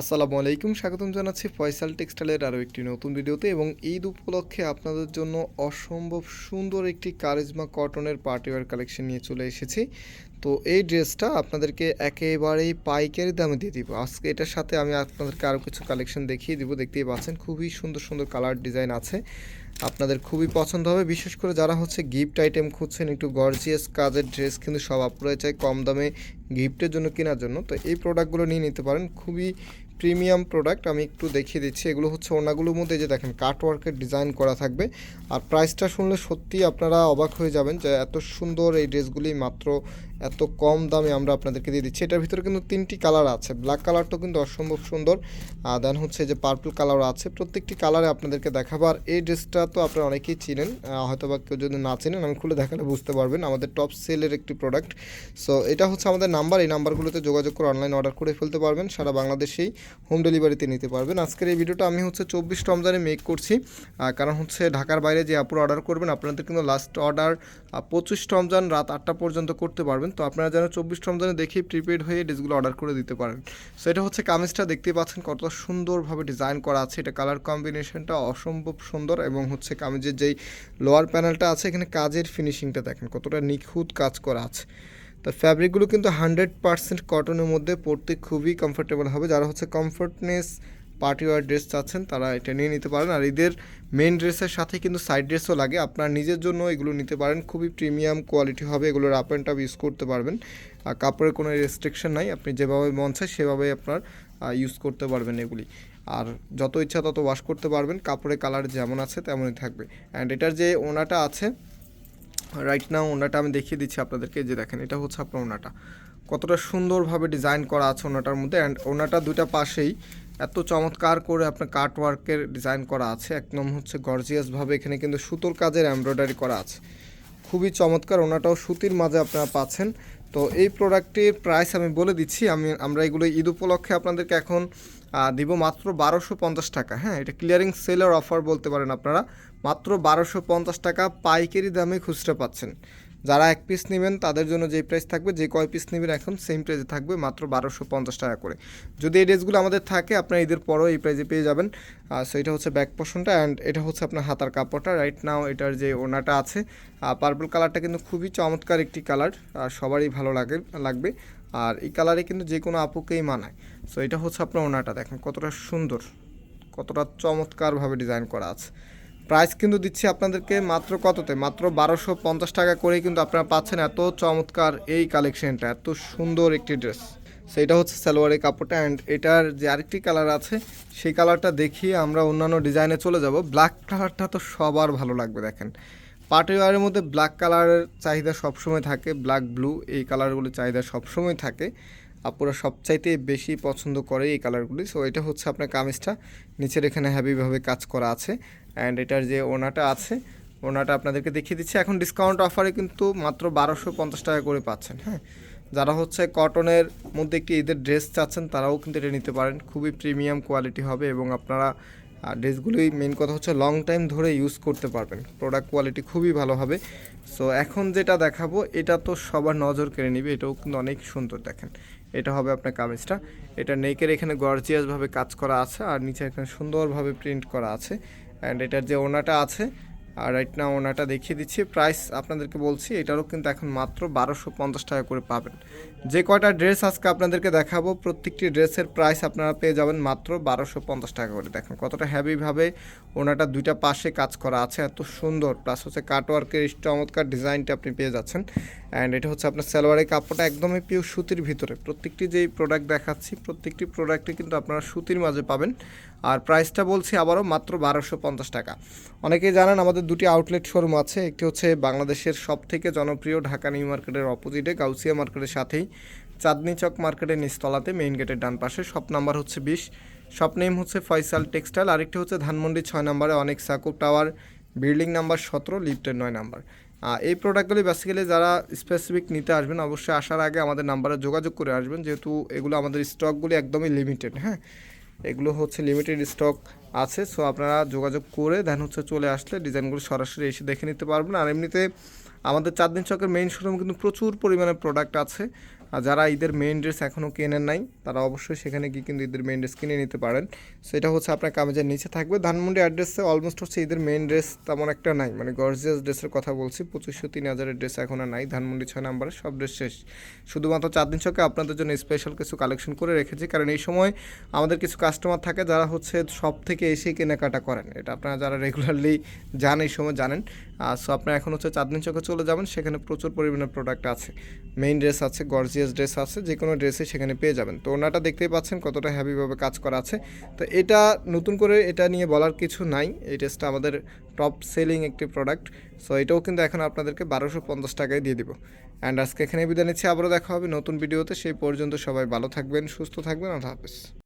আসসালামু আলাইকুম, স্বাগতম জানাচ্ছি ফয়সাল টেক্সটাইলের আরও একটি নতুন ভিডিওতে এবং ঈদ উপলক্ষে আপনাদের জন্য অসম্ভব সুন্দর একটি কারিজমা কটনের পার্টিওয়ার কালেকশন নিয়ে চলে এসেছি। তো এই ড্রেসটা আপনাদেরকে একেবারেই পাইকারি দামে দিয়ে দিব। আজকে এটার সাথে আমি আপনাদেরকে আরও কিছু কালেকশন দেখিয়ে দিব। দেখতেই পাচ্ছেন, খুবই সুন্দর সুন্দর কালার ডিজাইন আছে। আপনাদের খুবই পছন্দ হবে, বিশেষ করে যারা হচ্ছে গিফট আইটেম খুঁজছেন, একটু গর্জিয়াস কাজের ড্রেস কিন্তু সব আপনারা চাই কম দামে গিফটের জন্য কেনার জন্য। তো এই প্রোডাক্টগুলো নিয়ে নিতে পারেন, খুবই প্রিমিয়াম প্রোডাক্ট আমি একটু দেখিয়ে দিচ্ছি। এগুলো হচ্ছে ওনাগুলোর মধ্যে যে দেখেন কাটওয়ার্কের ডিজাইন করা থাকবে। আর প্রাইসটা শুনলে সত্যি আপনারা অবাক হয়ে যাবেন যে এত সুন্দর এই ড্রেসগুলি মাত্র এত কম দামে আমরা আপনাদেরকে দিয়ে দিচ্ছি। এটার ভিতরে কিন্তু তিনটি কালার আছে। ব্ল্যাক কালারটাও কিন্তু অসম্ভব সুন্দর। দেন হচ্ছে যে পার্পল কালার আছে। প্রত্যেকটি কালারে আপনাদেরকে দেখাবো। আর এই ড্রেসটা তো আপনারা অনেকেই চিনেন। হয়তো বা কেউ যদি না চিনেন, আমি খুলে দেখালে বুঝতে পারবেন। আমাদের টপ সেলের একটি প্রোডাক্ট সো এটা হচ্ছে আমাদের নাম্বার এই নাম্বারগুলোতে যোগাযোগ করে অনলাইন অর্ডার করে ফেলতে পারবেন। সারা বাংলাদেশেই হোম ডেলিভারিতে নিতে পারবেন। আজকের এই ভিডিওটা আমি হচ্ছে চব্বিশ রমজানে মেক করছি। কারণ হচ্ছে ঢাকার বাইরে যে আপুর অর্ডার করবেন, আপনাদের কিন্তু লাস্ট অর্ডার পঁচিশ রমজান রাত আটটা পর্যন্ত করতে পারবেন। তো আপনারা যেন চব্বিশ রমজানে দেখেই প্রিপেড হয়ে ড্রেসগুলো অর্ডার করে দিতে পারেন। সো এটা হচ্ছে কামিজটা দেখতে পাচ্ছেন কত সুন্দরভাবে ডিজাইন করা আছে। এটা কালার কম্বিনেশনটা অসম্ভব সুন্দর এবং হচ্ছে কামিজের যেই লোয়ার প্যানেলটা আছে, এখানে কাজের ফিনিশিংটা দেখেন কতটা নিখুঁত কাজ করা আছে। তো ফ্যাব্রিকগুলো কিন্তু হান্ড্রেড পার্সেন্ট কটনের মধ্যে পরতে খুবই কমফোর্টেবল হবে। যারা হচ্ছে কমফোর্টনেস পার্টি ওয়ার ড্রেস চাচ্ছেন, তারা এটা নিয়ে নিতে পারেন। আর এদের মেন ড্রেসের সাথে কিন্তু সাইড ড্রেসও লাগে। আপনার নিজের জন্য এগুলো নিতে পারেন। খুবই প্রিমিয়াম কোয়ালিটি হবে এগুলোর আপ অ্যান্ড আপ ইউজ করতে পারবেন। আর কাপড়ের কোনো রেস্ট্রিকশন নাই। আপনি যেভাবে মন চায় সেভাবেই আপনার ইউজ করতে পারবেন এগুলি। আর যত ইচ্ছা তত ওয়াশ করতে পারবেন। কাপড়ের কালার যেমন আছে তেমনই থাকবে। অ্যান্ড এটার যে ওনাটা আছে রাইট নাও ওনাটা আমি দেখিয়ে দিচ্ছি আপনাদেরকে। যে দেখেন, এটা হচ্ছে আপনার ওনাটা। কতটা সুন্দরভাবে ডিজাইন করা আছে ওনাটার মধ্যে। অ্যান্ড ওনাটা দুইটা পাশেই এত চমৎকার করে আপনার কাট ওয়ার্কের ডিজাইন করা আছে। একদম হচ্ছে গর্জিয়াসভাবে এখানে কিন্তু সুতোর কাজের এমব্রয়ডারি করা আছে। খুবই চমৎকার, ওনাটাও সুতির মাঝে আপনারা পাচ্ছেন। তো এই প্রোডাক্টটির প্রাইস আমি বলে দিচ্ছি, আমি, আমরা এগুলো ঈদ উপলক্ষে আপনাদেরকে এখন দিব মাত্র বারোশো পঞ্চাশ টাকা। হ্যাঁ এটা ক্লিয়ারিং সেলের অফার বলতে পারেন আপনারা। মাত্র বারোশো পঞ্চাশ টাকা পাইকারি দামে খুচরা পাচ্ছেন। যারা এক পিস নেবেন, তাদের জন্য যে প্রাইস থাকবে, যে কয় পিস নেবেন এখন সেম প্রাইসে থাকবে মাত্র বারোশো পঞ্চাশ টাকা করে। যদি এই ড্রেসগুলো আমাদের থাকে, আপনার ঈদের পরও এই প্রাইসে পেয়ে যাবেন। সো এটা হচ্ছে ব্যাক পোর্শনটা অ্যান্ড এটা হচ্ছে আপনার হাতার কাপড়টা। রাইট নাও এটার যে ওনাটা আছে পার্পল কালারটা কিন্তু খুবই চমৎকার একটি কালার আর সবারই ভালো লাগে, লাগবে। আর এই কালারে কিন্তু যে কোনো আপুকেই মানায়। সো এটা হচ্ছে আপনার ওনাটা, দেখেন কতটা সুন্দর, কতটা চমৎকারভাবে ডিজাইন করা আছে। প্রাইস কিন্তু দিচ্ছি আপনাদেরকে মাত্র কততে? মাত্র বারোশো পঞ্চাশ টাকা করেই কিন্তু আপনারা পাচ্ছেন এত চমৎকার এই কালেকশনটা এত সুন্দর একটি ড্রেস সেইটা হচ্ছে সালোয়ারের কাপড়টা অ্যান্ড এটার যে আরেকটি কালার আছে, সেই কালারটা দেখিয়ে আমরা অন্যান্য ডিজাইনে চলে যাব। ব্ল্যাক কালারটা তো সবার ভালো লাগবে, দেখেন। পার্টি ওয়ারের মধ্যে ব্ল্যাক কালারের চাহিদা সবসময় থাকে ব্ল্যাক ব্লু এই কালারগুলোর চাহিদা সবসময় থাকে। আপুরা সবচাইতে বেশি পছন্দ করে এই কালারগুলি। সো এটা হচ্ছে আপনার কামিজটা। নিচের এখানে হ্যাভিভাবে কাজ করা আছে। অ্যান্ড এটার যে ওনাটা আছে ওনাটা আপনাদেরকে দেখিয়ে দিচ্ছি। এখন ডিসকাউন্ট অফারে কিন্তু মাত্র বারোশো পঞ্চাশ টাকা করে পাচ্ছেন হ্যাঁ? যারা হচ্ছে কটনের মধ্যে একটি ঈদের ড্রেস চাচ্ছেন, তারাও কিন্তু এটা নিতে পারেন। খুবই প্রিমিয়াম কোয়ালিটি হবে এবং আপনারা আর ড্রেসগুলি মেন কথা হচ্ছে লং টাইম ধরে ইউজ করতে পারবেন। প্রোডাক্ট কোয়ালিটি খুবই ভালো হবে। সো এখন যেটা দেখাবো, এটা তো সবার নজর কেড়ে নিবে। এটাও কিন্তু অনেক সুন্দর দেখেন। এটা হবে আপনার কামিজটা। এটা নেকের এখানে গর্জিয়াসভাবে কাজ করা আছে আর নিচে এখানে সুন্দরভাবে প্রিন্ট করা আছে। অ্যান্ড এটার যে ওনাটা আছে আর রাইট না ওনাটা দেখিয়ে দিচ্ছি। প্রাইস আপনাদেরকে বলছি, এটারও কিন্তু এখন মাত্র বারোশো পঞ্চাশ টাকা করে পাবেন। যে কয়টা ড্রেস আজকে আপনাদেরকে দেখাবো, প্রত্যেকটি ড্রেসের প্রাইস আপনারা পেয়ে যাবেন মাত্র বারোশো পঞ্চাশ টাকা করে। দেখেন কতটা হ্যাভিভাবে ওনাটা দুইটা পাশে কাজ করা আছে, এত সুন্দর। প্লাস হচ্ছে কাটওয়ার্কের চমৎকার ডিজাইনটা আপনি পেয়ে যাচ্ছেন। অ্যান্ড এটা হচ্ছে আপনার সালোয়ারের কাপড়টা একদমই পিওর সুতির ভিতরে। প্রত্যেকটি যেই প্রোডাক্ট দেখাচ্ছি, প্রত্যেকটি প্রোডাক্টে কিন্তু আপনারা সুতির মাঝে পাবেন। আর প্রাইসটা বলছি আবারও মাত্র বারোশো পঞ্চাশ টাকা। অনেকেই জানেন আমাদের দুটি আউটলেট শোরুম আছে, একটি হচ্ছে বাংলাদেশের সব থেকে জনপ্রিয় ঢাকা নিউ মার্কেটের অপোজিটে গাউসিয়া মার্কেটের সাথেই, চাঁদনি চক মার্কেটের নিচতলাতে মেইন গেটের ডান পাশে শপ নাম্বার হচ্ছে বিশ। শপ নেম হচ্ছে ফয়সাল টেক্সটাইল আরেকটি হচ্ছে ধানমন্ডি ছয় নম্বরে, অনেক সাকুব টাওয়ার বিল্ডিং নাম্বার সতেরো লিফটের নয় নাম্বার এই প্রোডাক্টগুলি বেসিক্যালি যারা স্পেসিফিক নিতে আসবেন, অবশ্যই আসার আগে আমাদের নাম্বারে যোগাযোগ করে আসবেন, যেহেতু এগুলো আমাদের স্টকগুলি একদমই লিমিটেড হ্যাঁ? এগুলো হচ্ছে লিমিটেড স্টক আছে সো আপনারা যোগাযোগ করে দেন হচ্ছে চলে আসলে ডিজাইনগুলো সরাসরি এসে দেখে নিতে পারবেন। আর এমনিতে আমাদের চাঁদনি চকের মেইন শোরুম কিন্তু প্রচুর পরিমাণে প্রোডাক্ট আছে। আর যারা ঈদের মেইন ড্রেস এখনও কেনেন নাই, তারা অবশ্যই সেখানে গিয়ে কিন্তু ঈদের মেইন ড্রেস কিনে নিতে পারেন। সেটা হচ্ছে আপনার কামেজের নিচে থাকবে। ধানমন্ডি অ্যাড্রেসে অলমোস্ট হচ্ছে ঈদের মেইন ড্রেস তেমন একটা নাই। মানে গর্জিয়াস ড্রেসের কথা বলছি, পঁচিশশো তিন হাজারের ড্রেস এখনও নাই। ধানমন্ডি ছয় নাম্বারে সব ড্রেস শেষ। শুধুমাত্র চার দিন ছকে আপনাদের জন্য স্পেশাল কিছু কালেকশন করে রেখেছি। কারণ এই সময় আমাদের কিছু কাস্টমার থাকে যারা হচ্ছে সব থেকে এসেই কেনাকাটা করেন। এটা আপনারা যারা রেগুলারলি যান এই সময় জানেন। সো আপনারা এখন হচ্ছে চার দিন চকে চলে যাবেন। সেখানে প্রচুর পরিমাণে প্রোডাক্ট আছে। মেইন ড্রেস আছে গর্জিয়াস ড্রেস আছে যে কোনো ড্রেসে সেখানে পেয়ে যাবেন। তো ওনাটা দেখতেই পাচ্ছেন কতটা হ্যাভিভাবে কাজ করা আছে। তো এটা নতুন করে এটা নিয়ে বলার কিছু নাই। এই ড্রেসটা আমাদের টপ সেলিং একটি প্রোডাক্ট সো এটাও কিন্তু এখন আপনাদেরকে বারোশো পঞ্চাশ টাকায় দিয়ে দিব। অ্যান্ড আজকে এখানে বিদায় নিচ্ছি। আবারও দেখা হবে নতুন ভিডিওতে সেই পর্যন্ত সবাই ভালো থাকবেন, সুস্থ থাকবেন। আল্লাহ হাফেজ।